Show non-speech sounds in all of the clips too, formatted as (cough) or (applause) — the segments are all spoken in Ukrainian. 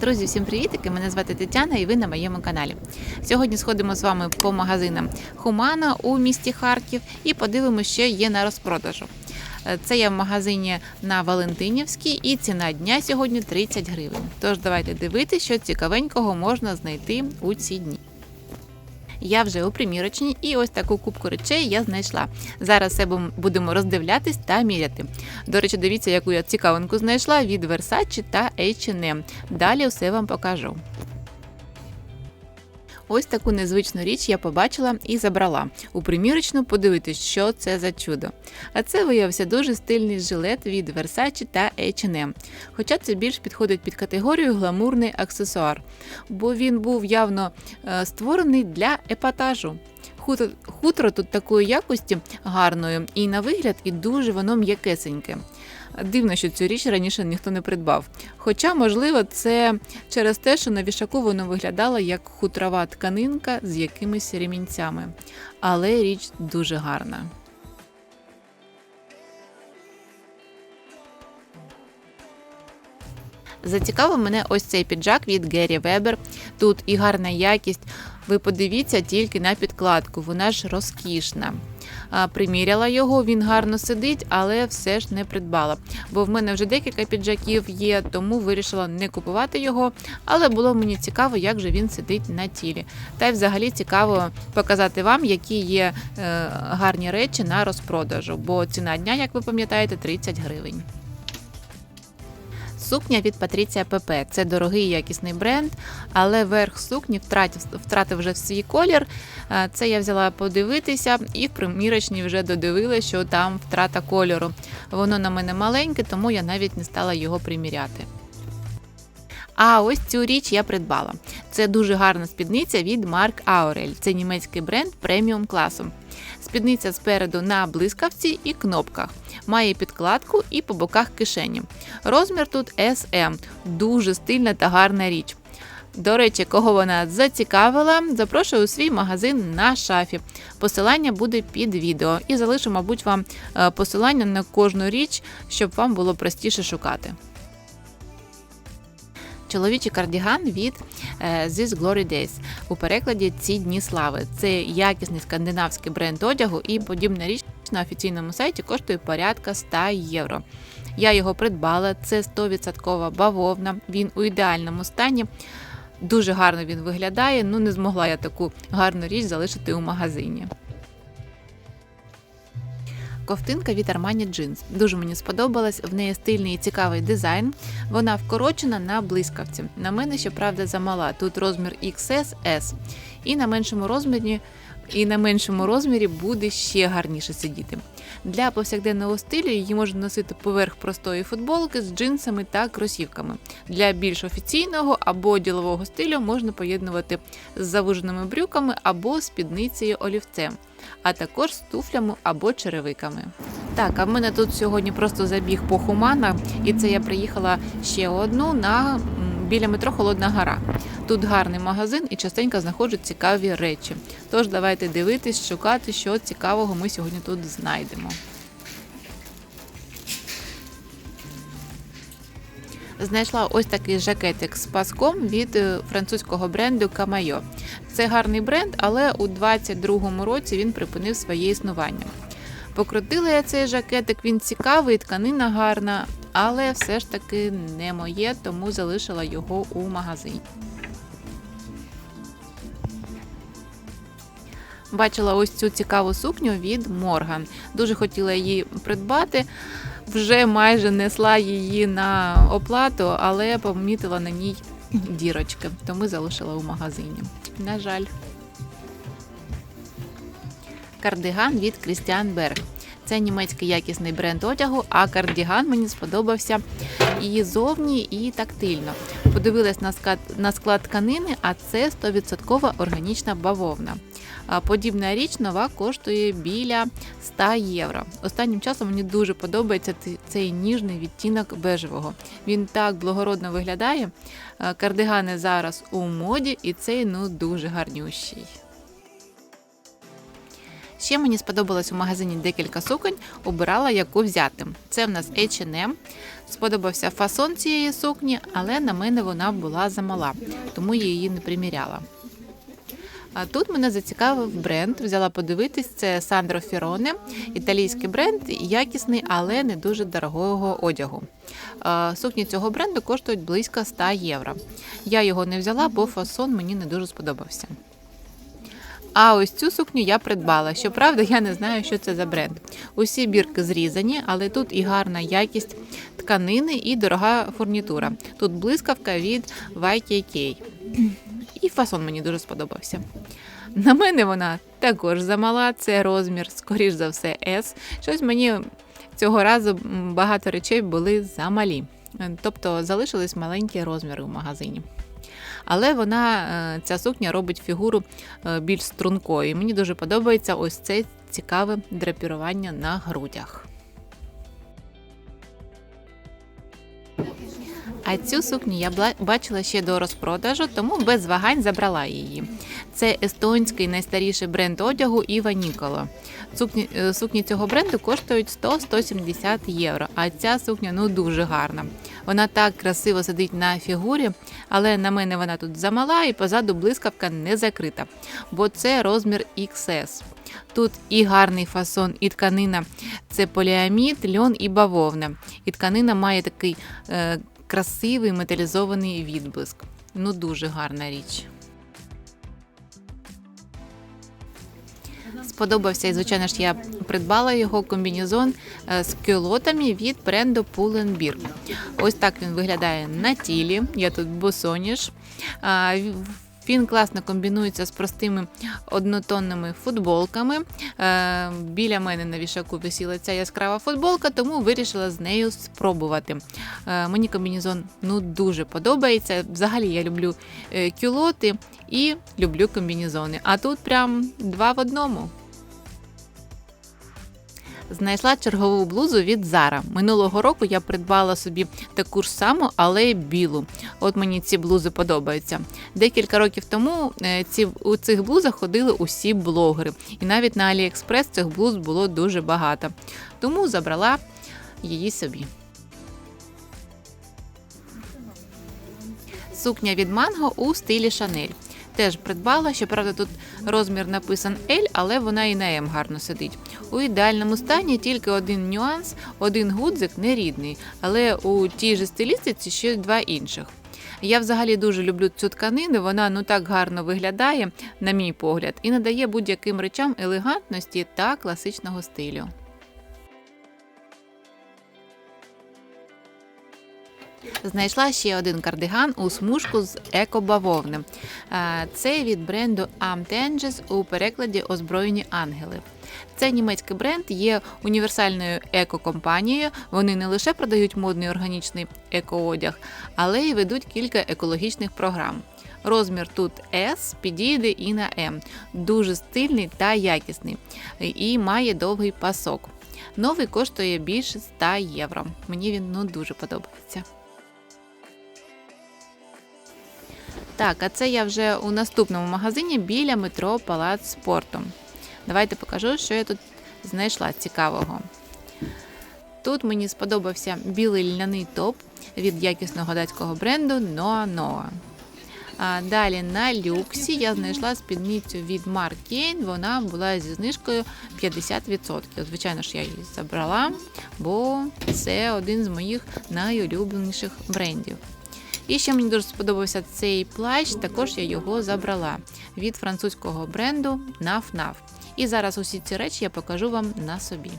Друзі, всім привітики! Мене звати Тетяна і ви на моєму каналі. Сьогодні сходимо з вами по магазинам Хумана у місті Харків і подивимося, що є на розпродажу. Е, Це я в магазині на Валентинівській і ціна дня сьогодні 30 гривень. Тож давайте дивитися, що цікавенького можна знайти у ці дні. Я вже у примірочні, і ось таку кубку речей я знайшла. Зараз все будемо роздивлятись та міряти. До речі, дивіться, яку я цікавинку знайшла від Versace та H&M. Далі все вам покажу. Ось таку незвичну річ я побачила і забрала. У примірочну подивитись, що це за чудо. А це виявився дуже стильний жилет від Versace та H&M. Хоча це більш підходить під категорію гламурний аксесуар, бо він був явно е, створений для епатажу. Хутро, хутро тут такої якості гарної, і на вигляд, і дуже воно м'якесеньке. Дивно, що цю річ раніше ніхто не придбав. Хоча, можливо, це через те, що на вішаку воно виглядало як хутрова тканинка з якимись ремінцями. Але річ дуже гарна. Зацікавив мене ось цей піджак від Гері Вебер. Тут і гарна якість. Ви подивіться тільки на підкладку, вона ж розкішна. Приміряла його, він гарно сидить, але все ж не придбала. Бо в мене вже декілька піджаків є, тому вирішила не купувати його. Але було мені цікаво, як же він сидить на тілі. Та й взагалі цікаво показати вам, які є е, гарні речі на розпродажу. Бо ціна дня, як ви пам'ятаєте, 30 гривень. Сукня від Патріція ПП. Це дорогий якісний бренд, але верх сукні втратив, втратив вже свій колір. Е, Це я взяла подивитися і в примірочній вже додивилася, що там втрата кольору. Воно на мене маленьке, тому я навіть не стала його приміряти. А ось цю річ я придбала. Це дуже гарна спідниця від Mark Aurel. Це німецький бренд преміум класу. Спідниця спереду на блискавці і кнопках. Має підкладку і по боках кишені. Розмір тут SM. Дуже стильна та гарна річ. До речі, кого вона зацікавила, запрошую у свій магазин на шафі. Посилання буде під відео і залишу, мабуть, вам е, посилання на кожну річ, щоб вам було простіше шукати. Чоловічий кардіган від е, This Glory Days у перекладі Ці дні слави. Це якісний скандинавський бренд одягу і подібна річ на офіційному сайті коштує порядка 100 євро. Я його придбала. Це 100% бавовна. Він у ідеальному стані. Дуже гарно він виглядає. Ну не змогла я таку гарну річ залишити у магазині. Ковтинка від Armani Jeans. Дуже мені сподобалась. В неї стильний і цікавий дизайн. Вона вкорочена на блискавці. На мене, щоправда, замала. Тут розмір XS. І на меншому розмірі. І на меншому розмірі буде ще гарніше сидіти. Для повсякденного стилю її можна носити поверх простої футболки з джинсами та кросівками. Для більш офіційного або ділового стилю можна поєднувати з завуженими брюками або спідницею олівцем, а також з туфлями або черевиками. Так, а в мене тут сьогодні просто забіг по Хумана, і це я приїхала ще одну на біля метро Холодна Гора. Тут гарний магазин і частенько знаходжу цікаві речі. Тож давайте дивитись, шукати, що цікавого ми сьогодні тут знайдемо. Знайшла ось такий жакетик з паском від е, французького бренду Камайо. Це гарний бренд, але у 22-му році він припинив своє існування. Покрутила я цей жакетик, він цікавий, тканина гарна, але все ж таки не моє, тому залишила його у магазині. Бачила ось цю цікаву сукню від Морган. Дуже хотіла її придбати. Вже майже несла її на оплату, але помітила на ній дірочки, тому залишила у магазині. На жаль. Кардиган від Крістіан Берг. Це німецький якісний бренд одягу, а кардіган мені сподобався і зовні, і тактильно. Подивилась на склад, тканини, а це 100% органічна бавовна. Подібна річ нова коштує біля 100 євро. Останнім часом мені дуже подобається цей ніжний відтінок бежевого. Він так благородно виглядає. Кардигани зараз у моді, і цей ну дуже гарнющий. Ще мені сподобалось у магазині декілька суконь, обирала яку взяти. Це в нас H&M. Сподобався фасон цієї сукні, але на мене вона була замала, тому я її не приміряла. А тут мене зацікавив бренд. Взяла подивитись. Це Сандро Фіроне, італійський бренд, якісний, але не дуже дорогого одягу. Сукні цього бренду коштують близько 100 євро. Я його не взяла, бо фасон мені не дуже сподобався. А ось цю сукню я придбала. Щоправда, я не знаю, що це за бренд. Усі бірки зрізані, але тут і гарна якість тканини, і дорога фурнітура. Тут блискавка від YKK. І фасон мені дуже сподобався. На мене вона також замала, це розмір, скоріш за все, S. Щось мені цього разу багато речей були замалі. Е, Тобто залишились маленькі розміри в магазині. Але вона, е, ця сукня робить фігуру е, більш стрункою. Мені дуже подобається ось це цікаве драпірування на грудях. А цю сукню я бачила ще до розпродажу, тому без вагань забрала її. Це естонський найстаріший бренд одягу Іва Ніколо. Сукні, е, сукні цього бренду коштують 100-170 євро, а ця сукня ну дуже гарна. Вона так красиво сидить на фігурі, але на мене вона тут замала і позаду блискавка не закрита, бо це розмір XS. Тут і гарний фасон, і тканина це поліамід, льон і бавовна. І тканина має такий е, красивий металізований відблиск. Ну, дуже гарна річ. Сподобався, і звичайно ж, я придбала його комбінезон е, з кюлотами від бренду Pull&Bear. Ось так він виглядає на тілі. Я тут босоніж. Він класно комбінується з простими однотонними футболками. Е, Біля мене на вішаку висіла ця яскрава футболка, тому вирішила з нею спробувати. Е, Мені комбінезон ну дуже подобається. Взагалі я люблю е, кюлоти і люблю комбінезони. А тут прям два в одному. Знайшла чергову блузу від Zara. Минулого року я придбала собі таку ж саму, але білу. От мені ці блузи подобаються. Декілька років тому е, ці, у цих блузах ходили усі блогери, і навіть на AliExpress цих блуз було дуже багато. Тому забрала її собі. Сукня від Манго у стилі Шанель. Теж придбала, щоправда, тут розмір написан L, але вона і на М гарно сидить. У ідеальному стані тільки один нюанс, один гудзик нерідний, але у тій же стилістиці ще два інших. Я взагалі дуже люблю цю тканину, вона ну так гарно виглядає, на мій погляд, і надає будь-яким речам елегантності та класичного стилю. Знайшла ще один кардиган у смужку з екобавовни. Е, Це від бренду Amtenges у перекладі Озброєні ангели. Цей німецький бренд є універсальною екокомпанією. Вони не лише продають модний органічний екоодяг, але й ведуть кілька екологічних програм. Розмір тут S підійде і на M. Дуже стильний та якісний і має довгий пасок. Новий коштує більше 100 євро. Мені він ну дуже подобається. Так, а це я вже у наступному магазині біля метро Палац спорту. Давайте покажу, що я тут знайшла цікавого. Тут мені сподобався білий льняний топ від якісного датського бренду Noa Noa. А далі на люксі я знайшла спідницю від Mark Kane. Вона була зі знижкою 50%. Звичайно ж, я її забрала, бо це один з моїх найулюбленіших брендів. І ще мені дуже сподобався цей плащ, також я його забрала від французького бренду Naf Naf. І зараз усі ці речі я покажу вам на собі.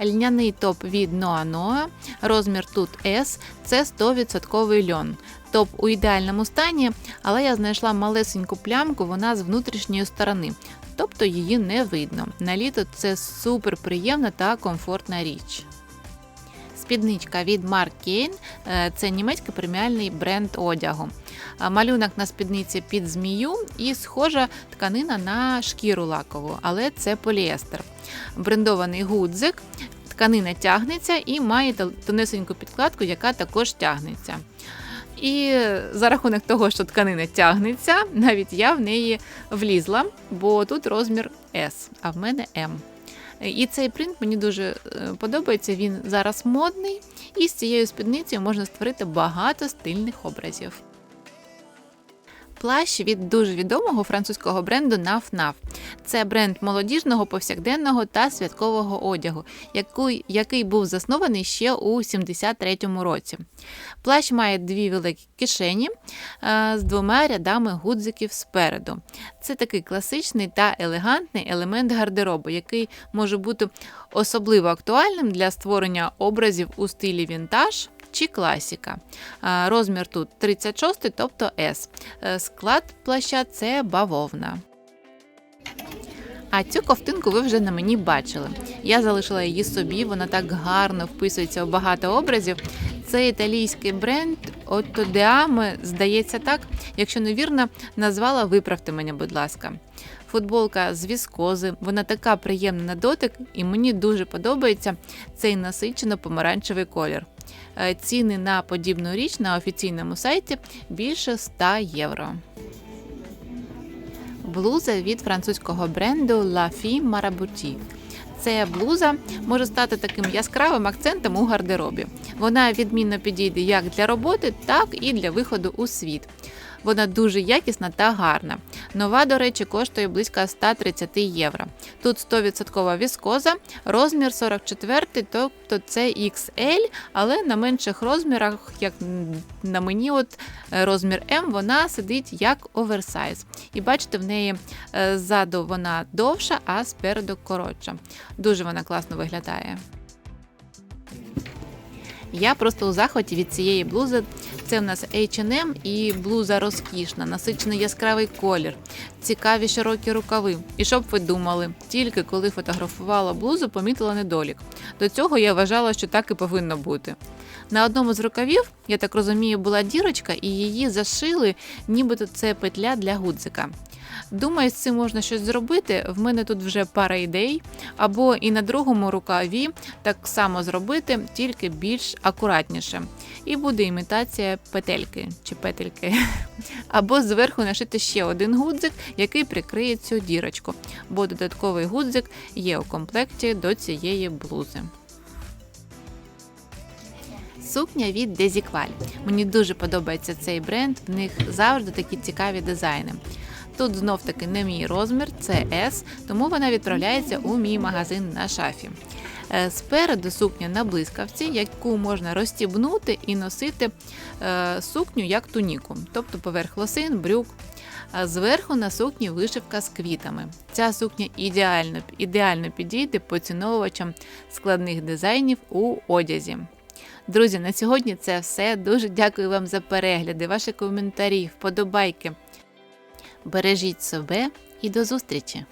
Льняний топ від Noa Noa, розмір тут S, це 100% льон. Топ у ідеальному стані, але я знайшла малесеньку плямку, вона з внутрішньої сторони, тобто її не видно. На літо це супер приємна та комфортна річ. Спідничка від Mark Kane – це німецький преміальний бренд одягу. Малюнок на спідниці під змію і схожа тканина на шкіру лакову, але це поліестер. Брендований гудзик, тканина тягнеться і має тонесеньку підкладку, яка також тягнеться. І за рахунок того, що тканина тягнеться, навіть я в неї влізла, бо тут розмір S, а в мене M. І цей принт мені дуже е, подобається. Він зараз модний, і з цією спідницею можна створити багато стильних образів. Плащ від дуже відомого французького бренду Naf Naf. Це бренд молодіжного, повсякденного та святкового одягу, який, який був заснований ще у 73-му році. Плащ має дві великі кишені е, з двома рядами гудзиків спереду. Це такий класичний та елегантний елемент гардеробу, який може бути особливо актуальним для створення образів у стилі вінтаж чи класіка. Розмір тут 36, тобто S. Е, Склад плаща це бавовна. А цю ковтинку ви вже на мені бачили. Я залишила її собі, вона так гарно вписується в багато образів. Це італійський бренд Otto Deame, здається так. Якщо невірно, назвала виправте мене, будь ласка. Футболка з віскози, вона така приємна на дотик, і мені дуже подобається цей насичено помаранчевий колір. Е, Ціни на подібну річ на офіційному сайті більше 100 євро. Блуза від французького бренду La Fille Marabouti. Ця блуза може стати таким яскравим акцентом у гардеробі. Вона відмінно підійде як для роботи, так і для виходу у світ. Вона дуже якісна та гарна. Нова, до речі, коштує близько 130 євро. Тут 100% віскоза, розмір 44, тобто це XL, але на менших розмірах, як на мені, от е, розмір М, вона сидить як оверсайз. І бачите, в неї е, ззаду вона довша, а спереду коротша. Дуже вона класно виглядає. Я просто у захваті від цієї блузи. Це в нас H&M і блуза розкішна, насичений яскравий колір, цікаві широкі рукави. І щоб ви думали, тільки коли фотографувала блузу, помітила недолік. До цього я вважала, що так і повинно бути. На одному з рукавів, я так розумію, була дірочка, і її зашили, нібито це петля для гудзика. Думаю, з цим можна щось зробити. В мене тут вже пара ідей. Або і на другому рукаві так само зробити, тільки більш акуратніше. І буде імітація петельки чи петельки. (laughs) Або зверху нашити ще один гудзик, який прикриє цю дірочку, бо додатковий гудзик є у комплекті до цієї блузи. Сукня від Дезікваль. Мені дуже подобається цей бренд, в них завжди такі цікаві дизайни. Тут знов таки не мій розмір, це S, тому вона відправляється у мій магазин на шафі. Е, Спереду сукня на блискавці, яку можна розстібнути і носити е, сукню як туніку, тобто поверх лосин, брюк. А зверху на сукні вишивка з квітами. Ця сукня ідеально, ідеально підійде поціновувачам складних дизайнів у одязі. Друзі, на сьогодні це все. Дуже дякую вам за перегляди, ваші коментарі, вподобайки. Бережіть себе і до зустрічі!